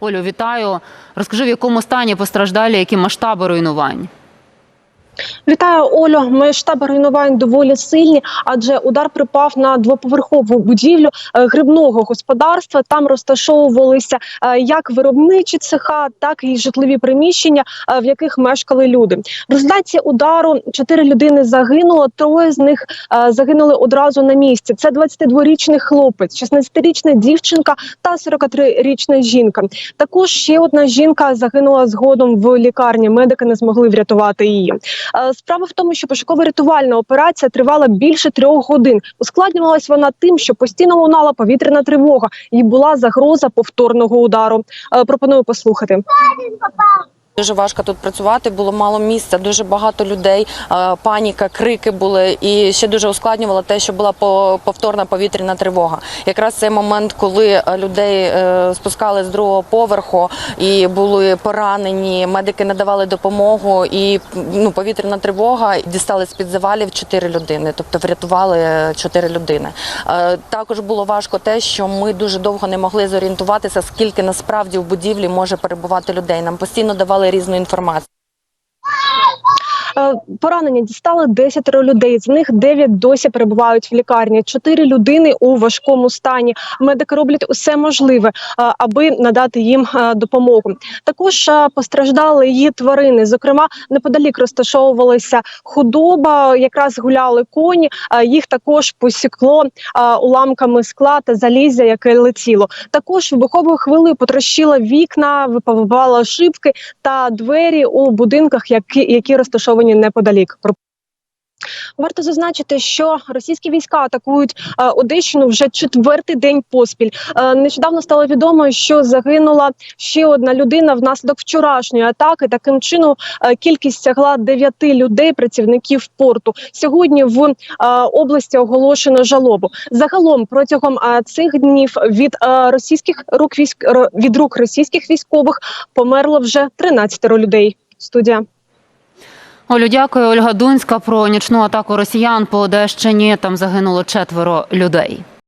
Олю, вітаю. Розкажи, в якому стані постраждалі, які масштаби руйнувань? Вітаю, Олю. Масштаби руйнувань доволі сильні, адже удар припав на двоповерхову будівлю е, грибного господарства. Там розташовувалися е, як виробничі цеха, так і житлові приміщення, е, в яких мешкали люди. В результаті удару чотири людини загинуло. Троє з них загинули одразу на місці. Це 22-річний хлопець, 16-річна дівчинка та 43-річна жінка. Також ще одна жінка загинула згодом в лікарні. Медики не змогли врятувати її. Е, Справа в тому, що пошуково-рятувальна операція тривала більше трьох годин. Ускладнювалась вона тим, що постійно лунала повітряна тривога і була загроза повторного удару. Е, Пропоную послухати. Дуже важко тут працювати, було мало місця, дуже багато людей, е, паніка, крики були, і ще дуже ускладнювало те, що була повторна повітряна тривога. Якраз цей момент, коли е, людей е, спускали з другого поверху і були поранені, медики надавали допомогу, і ну, повітряна тривога дістали з під завалів чотири людини, тобто врятували чотири людини. Також було важко те, що ми дуже довго не могли зорієнтуватися, скільки насправді в будівлі може перебувати людей. Нам постійно давали різну інформацію. Е, Поранення дістали 10 людей. З них 9 досі перебувають в лікарні. 4 людини у важкому стані. Медики роблять усе можливе, е, аби надати їм е, допомогу. Також постраждали її тварини. Зокрема, неподалік розташовувалася худоба. Якраз гуляли коні. Їх також посікло уламками скла та заліззя, яке летіло. Також вибуховою хвилею потрощила вікна, випавала шибки та двері у будинках, які, які розташовані неподалік. Про- Варто зазначити, що російські війська атакують е, Одещину вже четвертий день поспіль. Е, нещодавно стало відомо, що загинула ще одна людина внаслідок вчорашньої атаки. Таким чином е, кількість сягла дев'яти людей, працівників порту. Сьогодні в області оголошено жалобу. Загалом протягом цих днів від російських рук військ від рук російських військових померло вже 13 людей. Студія. Олю, дякую. Ольга Дунська про нічну атаку росіян по Одещині. Там загинуло четверо людей.